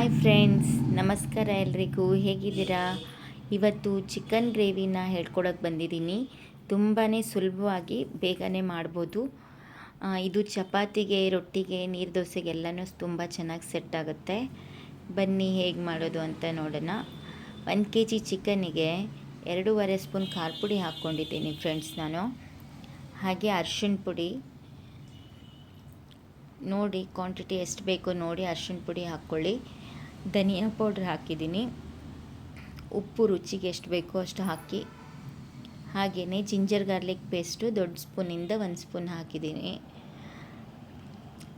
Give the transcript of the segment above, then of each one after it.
Hi friends ನಮಸ್ಕಾರ ಎಲ್ರಿಗೂ, ಹೇಗಿದ್ದೀರಾ? ಇವತ್ತು ಚಿಕನ್ ಗ್ರೇವಿನ ಹೇಳ್ಕೊಡೋಕೆ ಬಂದಿದ್ದೀನಿ. ತುಂಬಾ ಸುಲಭವಾಗಿ ಬೇಗನೆ ಮಾಡ್ಬೋದು. ಇದು ಚಪಾತಿಗೆ, ರೊಟ್ಟಿಗೆ, ನೀರು ದೋಸೆಗೆಲ್ಲನೂ ತುಂಬ ಚೆನ್ನಾಗಿ ಸೆಟ್ ಆಗುತ್ತೆ. ಬನ್ನಿ ಹೇಗೆ ಮಾಡೋದು ಅಂತ ನೋಡೋಣ. ಒಂದು ಕೆ ಜಿ ಚಿಕನಿಗೆ ಎರಡೂವರೆ ಸ್ಪೂನ್ ಖಾರ ಪುಡಿ ಹಾಕ್ಕೊಂಡಿದ್ದೀನಿ ಫ್ರೆಂಡ್ಸ್ ನಾನು. ಹಾಗೆ ಅರ್ಶಿಣ ಪುಡಿ. ನೋಡಿ ಕ್ವಾಂಟಿಟಿ ಎಷ್ಟು ಬೇಕೋ ನೋಡಿ ಅರ್ಶಿನ ಪುಡಿ ಹಾಕ್ಕೊಳ್ಳಿ. ಧನಿಯಾ ಪೌಡ್ರ್ ಹಾಕಿದ್ದೀನಿ. ಉಪ್ಪು ರುಚಿಗೆ ಎಷ್ಟು ಬೇಕೋ ಅಷ್ಟು ಹಾಕಿ. ಹಾಗೆಯೇ ಜಿಂಜರ್ ಗಾರ್ಲಿಕ್ ಪೇಸ್ಟು ದೊಡ್ಡ ಸ್ಪೂನಿಂದ ಒಂದು ಸ್ಪೂನ್ ಹಾಕಿದ್ದೀನಿ.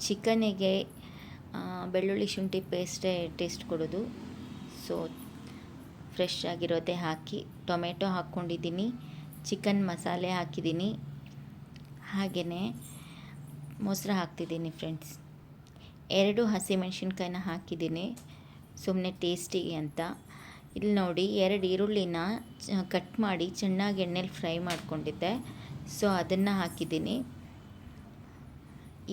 ಚಿಕನಿಗೆ ಬೆಳ್ಳುಳ್ಳಿ ಶುಂಠಿ ಪೇಸ್ಟೇ ಟೇಸ್ಟ್ ಕೊಡೋದು. ಸೊ, ಫ್ರೆಶ್ ಆಗಿರೋದೇ ಹಾಕಿ. ಟೊಮೆಟೊ ಹಾಕ್ಕೊಂಡಿದ್ದೀನಿ. ಚಿಕನ್ ಮಸಾಲೆ ಹಾಕಿದ್ದೀನಿ. ಹಾಗೆಯೇ ಮೊಸರು ಹಾಕ್ತಿದ್ದೀನಿ, ಫ್ರೆಂಡ್ಸ್. ಎರಡು ಹಸಿಮೆಣ್ಸಿನ್ಕಾಯಿನ ಹಾಕಿದ್ದೀನಿ. ಸುಮ್ಮನೆ ಟೇಸ್ಟಿಗೆ ಅಂತ. ಇಲ್ಲಿ ನೋಡಿ ಎರಡು ಈರುಳ್ಳಿನ ಕಟ್ ಮಾಡಿ ಚೆನ್ನಾಗಿ ಎಣ್ಣೆಲಿ ಫ್ರೈ ಮಾಡ್ಕೊಂಡಿದ್ದೆ. ಸೊ ಅದನ್ನು ಹಾಕಿದ್ದೀನಿ.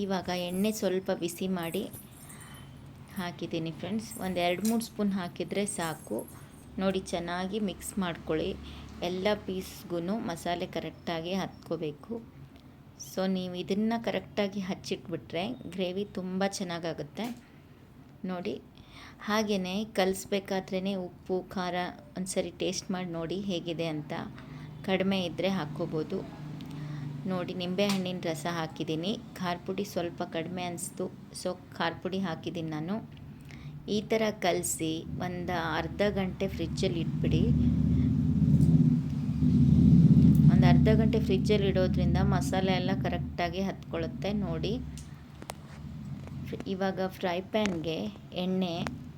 ಇವಾಗ ಎಣ್ಣೆ ಸ್ವಲ್ಪ ಬಿಸಿ ಮಾಡಿ ಹಾಕಿದ್ದೀನಿ ಫ್ರೆಂಡ್ಸ್ ಒಂದು ಎರಡು ಮೂರು ಸ್ಪೂನ್ ಹಾಕಿದರೆ ಸಾಕು. ನೋಡಿ ಚೆನ್ನಾಗಿ ಮಿಕ್ಸ್ ಮಾಡ್ಕೊಳ್ಳಿ. ಎಲ್ಲ ಪೀಸ್ಗೂ ಮಸಾಲೆ ಕರೆಕ್ಟಾಗಿ ಹತ್ಕೋಬೇಕು. ಸೊ ನೀವು ಇದನ್ನು ಕರೆಕ್ಟಾಗಿ ಹಚ್ಚಿಟ್ಬಿಟ್ರೆ ಗ್ರೇವಿ ತುಂಬ ಚೆನ್ನಾಗಾಗುತ್ತೆ. ನೋಡಿ. ಹಾಗೆಯೇ ಕಲಿಸ್ಬೇಕಾದ್ರೇ ಉಪ್ಪು, ಖಾರ ಒಂದ್ಸರಿ ಟೇಸ್ಟ್ ಮಾಡಿ ನೋಡಿ ಹೇಗಿದೆ ಅಂತ ಕಡಿಮೆ ಇದ್ದರೆ ಹಾಕ್ಕೋಬೋದು. ನೋಡಿ, ನಿಂಬೆಹಣ್ಣಿನ ರಸ ಹಾಕಿದ್ದೀನಿ. ಖಾರ ಪುಡಿ ಸ್ವಲ್ಪ ಕಡಿಮೆ ಅನಿಸ್ತು, ಸೊ ಖಾರ ಪುಡಿ ಹಾಕಿದ್ದೀನಿ ನಾನು. ಈ ಥರ ಕಲಸಿ ಒಂದು ಅರ್ಧ ಗಂಟೆ ಫ್ರಿಜ್ಜಲ್ಲಿ ಇಟ್ಬಿಡಿ. ಒಂದು ಅರ್ಧ ಗಂಟೆ ಫ್ರಿಜ್ಜಲ್ಲಿ ಇಡೋದ್ರಿಂದ ಮಸಾಲೆ ಎಲ್ಲ ಕರೆಕ್ಟಾಗಿ ಹತ್ಕೊಳ್ಳುತ್ತೆ, ನೋಡಿ. ಇವಾಗ ಫ್ರೈ ಪ್ಯಾನ್ಗೆ ಎಣ್ಣೆ,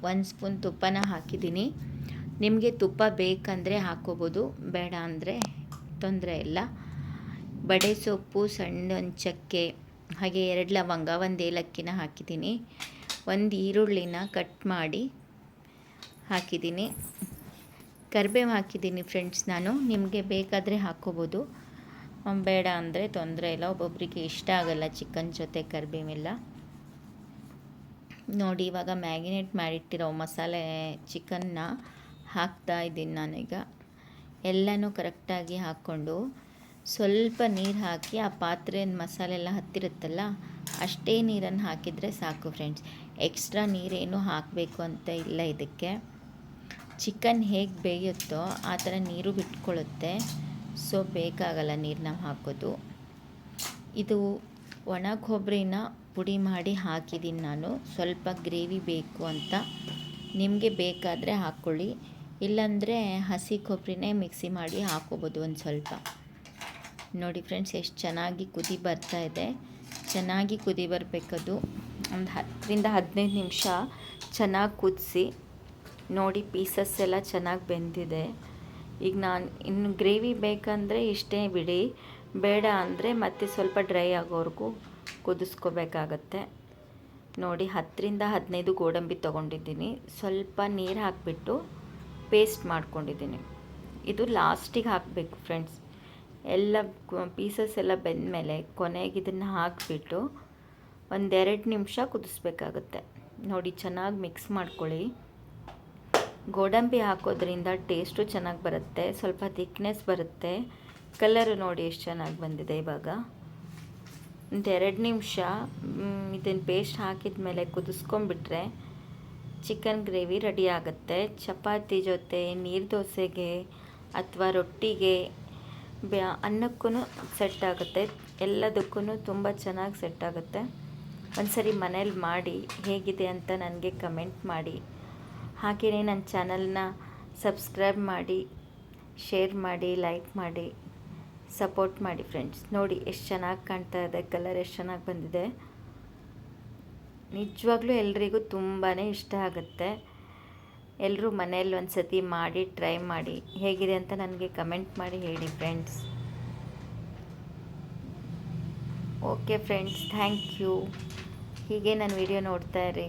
ಒಂದು ಸ್ಪೂನ್ ತುಪ್ಪನ ಹಾಕಿದ್ದೀನಿ. ನಿಮಗೆ ತುಪ್ಪ ಬೇಕಂದರೆ ಹಾಕ್ಕೋಬೋದು ಬೇಡ ಅಂದರೆ ತೊಂದರೆ ಇಲ್ಲ. ಬಡೆ ಸೊಪ್ಪು ಸಣ್ಣ ಒಂದು ಚಕ್ಕೆ ಹಾಗೆ ಎರಡು ಲವಂಗ, ಒಂದು ಏಲಕ್ಕಿನ ಹಾಕಿದ್ದೀನಿ. ಒಂದು ಈರುಳ್ಳಿನ ಕಟ್ ಮಾಡಿ ಹಾಕಿದ್ದೀನಿ. ಕರಿಬೇವು ಹಾಕಿದ್ದೀನಿ ಫ್ರೆಂಡ್ಸ್ ನಾನು, ನಿಮಗೆ ಬೇಕಾದರೆ ಹಾಕ್ಕೋಬೋದು ಬೇಡ ಅಂದರೆ ತೊಂದರೆ ಇಲ್ಲ ಒಬ್ಬೊಬ್ಬರಿಗೆ ಇಷ್ಟ ಆಗಲ್ಲ ಚಿಕನ್ ಜೊತೆ ಕರಿಬೇವೆಲ್ಲ. ನೋಡಿ, ಇವಾಗ ಮ್ಯಾಗಿನೇಟ್ ಮಾಡಿಟ್ಟಿರೋ ಮಸಾಲೆ ಚಿಕನ್ನ ಹಾಕ್ತಾ ಇದ್ದೀನಿ ನಾನೀಗ. ಎಲ್ಲನೂ ಕರೆಕ್ಟಾಗಿ ಹಾಕ್ಕೊಂಡು ಸ್ವಲ್ಪ ನೀರು ಹಾಕಿ ಆ ಪಾತ್ರೆಯ ಮಸಾಲೆ ಎಲ್ಲ ಹತ್ತಿರುತ್ತಲ್ಲ, ಅಷ್ಟೇ ನೀರನ್ನು ಹಾಕಿದರೆ ಸಾಕು ಫ್ರೆಂಡ್ಸ್. ಎಕ್ಸ್ಟ್ರಾ ನೀರೇನು ಹಾಕಬೇಕು ಅಂತ ಇಲ್ಲ ಇದಕ್ಕೆ. ಚಿಕನ್ ಹೇಗೆ ಬೇಯುತ್ತೋ ಆ ಥರ ನೀರು ಬಿಟ್ಕೊಳ್ಳುತ್ತೆ. ಸೊ, ಬೇಕಾಗಲ್ಲ ನೀರನ್ನ ಹಾಕೋದು. ಇದು ಒಣ ಕೊಬ್ಬರಿನ ಪುಡಿ ಮಾಡಿ ಹಾಕಿದ್ದೀನಿ ನಾನು. ಸ್ವಲ್ಪ ಗ್ರೇವಿ ಬೇಕು ಅಂತ. ನಿಮಗೆ ಬೇಕಾದರೆ ಹಾಕ್ಕೊಳ್ಳಿ. ಇಲ್ಲಾಂದರೆ ಹಸಿ ಕೊಬ್ಬರಿನೇ ಮಿಕ್ಸಿ ಮಾಡಿ ಹಾಕೋಬೋದು ಒಂದು ಸ್ವಲ್ಪ. ನೋಡಿ ಫ್ರೆಂಡ್ಸ್, ಎಷ್ಟು ಚೆನ್ನಾಗಿ ಕುದಿ ಬರ್ತಾ ಇದೆ. ಚೆನ್ನಾಗಿ ಕುದಿ ಬರಬೇಕದು. ಒಂದು ಹತ್ತರಿಂದ ಹದಿನೈದು ನಿಮಿಷ ಚೆನ್ನಾಗಿ ಕುದಿಸಿ ನೋಡಿ ಪೀಸಸ್ ಎಲ್ಲ ಚೆನ್ನಾಗಿ ಬೆಂದಿದೆ. ಈಗ ನಾನು ಇನ್ನು ಗ್ರೇವಿ ಬೇಕಂದರೆ ಇಷ್ಟೇ ಬಿಡಿ. ಬೇಡ ಅಂದರೆ ಮತ್ತೆ ಸ್ವಲ್ಪ ಡ್ರೈ ಆಗೋವರೆಗೂ ಕುದಿಸ್ಕೋಬೇಕಾಗತ್ತೆ. ನೋಡಿ, ಹತ್ತರಿಂದ ಹದಿನೈದು ಗೋಡಂಬಿ ತೊಗೊಂಡಿದ್ದೀನಿ. ಸ್ವಲ್ಪ ನೀರು ಹಾಕಿಬಿಟ್ಟು ಪೇಸ್ಟ್ ಮಾಡ್ಕೊಂಡಿದ್ದೀನಿ. ಇದು ಲಾಸ್ಟಿಗೆ ಹಾಕಬೇಕು ಫ್ರೆಂಡ್ಸ್ ಎಲ್ಲ ಪೀಸಸ್ ಎಲ್ಲ ಬೆಂದಮೇಲೆ ಕೊನೆಗೆ ಇದನ್ನು ಹಾಕಿಬಿಟ್ಟು ಒಂದೆರಡು ನಿಮಿಷ ಕುದಿಸ್ಬೇಕಾಗತ್ತೆ. ನೋಡಿ, ಚೆನ್ನಾಗಿ ಮಿಕ್ಸ್ ಮಾಡ್ಕೊಳ್ಳಿ. ಗೋಡಂಬಿ ಹಾಕೋದ್ರಿಂದ ಟೇಸ್ಟು ಚೆನ್ನಾಗಿ ಬರುತ್ತೆ. ಸ್ವಲ್ಪ ಥಿಕ್ನೆಸ್ ಬರುತ್ತೆ. ಕಲರು ನೋಡಿ ಎಷ್ಟು ಚೆನ್ನಾಗಿ ಬಂದಿದೆ ಇವಾಗ. ಒಂದು ಎರಡು ನಿಮಿಷ ಇದನ್ನು ಪೇಸ್ಟ್ ಹಾಕಿದ ಮೇಲೆ ಕುದಿಸ್ಕೊಂಬಿಟ್ರೆ ಚಿಕನ್ ಗ್ರೇವಿ ರೆಡಿ ಆಗುತ್ತೆ. ಚಪಾತಿ ಜೊತೆ ನೀರು ದೋಸೆಗೆ ಅಥವಾ ರೊಟ್ಟಿಗೆ ಬ್ಯಾ ಅನ್ನಕ್ಕೂ ಸೆಟ್ ಆಗುತ್ತೆ. ಎಲ್ಲದಕ್ಕೂ ತುಂಬ ಚೆನ್ನಾಗಿ ಸೆಟ್ ಆಗುತ್ತೆ. ಒಂದ್ಸರಿ ಮನೇಲಿ ಮಾಡಿ ಹೇಗಿದೆ ಅಂತ ನನಗೆ ಕಮೆಂಟ್ ಮಾಡಿ. ಹಾಗೆಯೇ ನನ್ನ ಚಾನಲ್ನ ಸಬ್ಸ್ಕ್ರೈಬ್ ಮಾಡಿ ಶೇರ್ ಮಾಡಿ ಲೈಕ್ ಮಾಡಿ. ಸಪೋರ್ಟ್ ಮಾಡಿ ಫ್ರೆಂಡ್ಸ್. ನೋಡಿ, ಎಷ್ಟು ಚೆನ್ನಾಗಿ ಕಾಣ್ತಾ ಇದೆ, ಕಲರ್ ಎಷ್ಟು ಚೆನ್ನಾಗಿ ಬಂದಿದೆ. ನಿಜವಾಗ್ಲೂ ಎಲ್ರಿಗೂ ತುಂಬಾ ಇಷ್ಟ ಆಗುತ್ತೆ. ಎಲ್ಲರೂ ಮನೆಯಲ್ಲಿ ಒಂದು ಸತಿ ಮಾಡಿ, ಟ್ರೈ ಮಾಡಿ. ಹೇಗಿದೆ ಅಂತ ನನಗೆ ಕಮೆಂಟ್ ಮಾಡಿ ಹೇಳಿ friends. Okay friends, thank you. ಹೀಗೆ ನಾನು ವಿಡಿಯೋ ನೋಡ್ತಾ ಇರಿ.